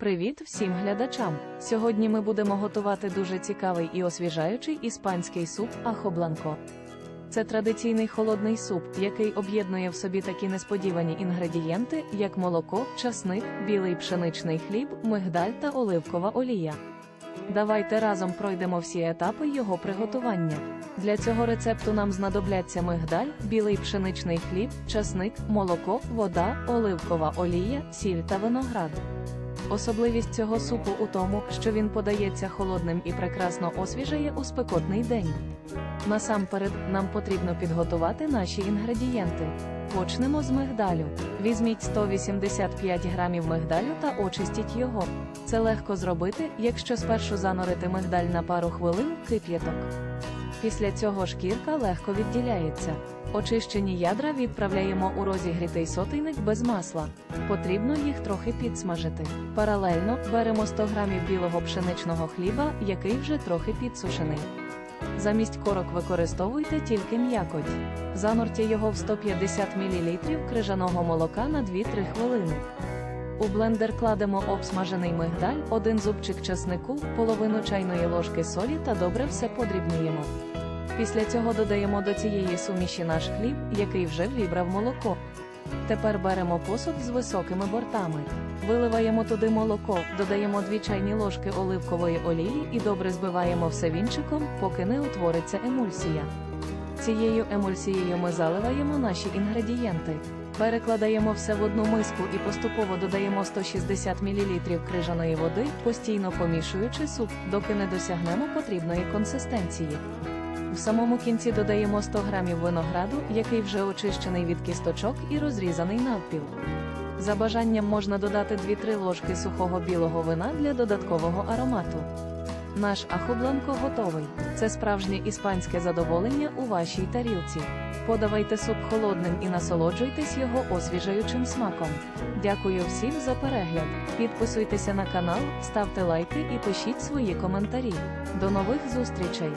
Привіт всім глядачам! Сьогодні ми будемо готувати дуже цікавий і освіжаючий іспанський суп ахобланко. Це традиційний холодний суп, який об'єднує в собі такі несподівані інгредієнти, як молоко, часник, білий пшеничний хліб, мигдаль та оливкова олія. Давайте разом пройдемо всі етапи його приготування. Для цього рецепту нам знадобляться мигдаль, білий пшеничний хліб, часник, молоко, вода, оливкова олія, сіль та виноград. Особливість цього супу у тому, що він подається холодним і прекрасно освіжає у спекотний день. Насамперед, нам потрібно підготувати наші інгредієнти. Почнемо з мигдалю. Візьміть 185 грамів мигдалю та очистіть його. Це легко зробити, якщо спершу занурити мигдаль на пару хвилин в кип'яток. Після цього шкірка легко відділяється. Очищені ядра відправляємо у розігрітий сотейник без масла. Потрібно їх трохи підсмажити. Паралельно беремо 100 грамів білого пшеничного хліба, який вже трохи підсушений. Замість корок використовуйте тільки м'якоть. Занурте його в 150 мл крижаного молока на 2-3 хвилини. У блендер кладемо обсмажений мигдаль, один зубчик часнику, половину чайної ложки солі та добре все подрібнюємо. Після цього додаємо до цієї суміші наш хліб, який вже вібрав молоко. Тепер беремо посуд з високими бортами. Виливаємо туди молоко, додаємо 2 чайні ложки оливкової олії і добре збиваємо все вінчиком, поки не утвориться емульсія. Цією емульсією ми заливаємо наші інгредієнти. Перекладаємо все в одну миску і поступово додаємо 160 мл крижаної води, постійно помішуючи суп, доки не досягнемо потрібної консистенції. В самому кінці додаємо 100 грамів винограду, який вже очищений від кісточок і розрізаний навпіл. За бажанням можна додати 2-3 ложки сухого білого вина для додаткового аромату. Наш ахобланко готовий. Це справжнє іспанське задоволення у вашій тарілці. Подавайте суп холодним і насолоджуйтесь його освіжаючим смаком. Дякую всім за перегляд. Підписуйтеся на канал, ставте лайки і пишіть свої коментарі. До нових зустрічей!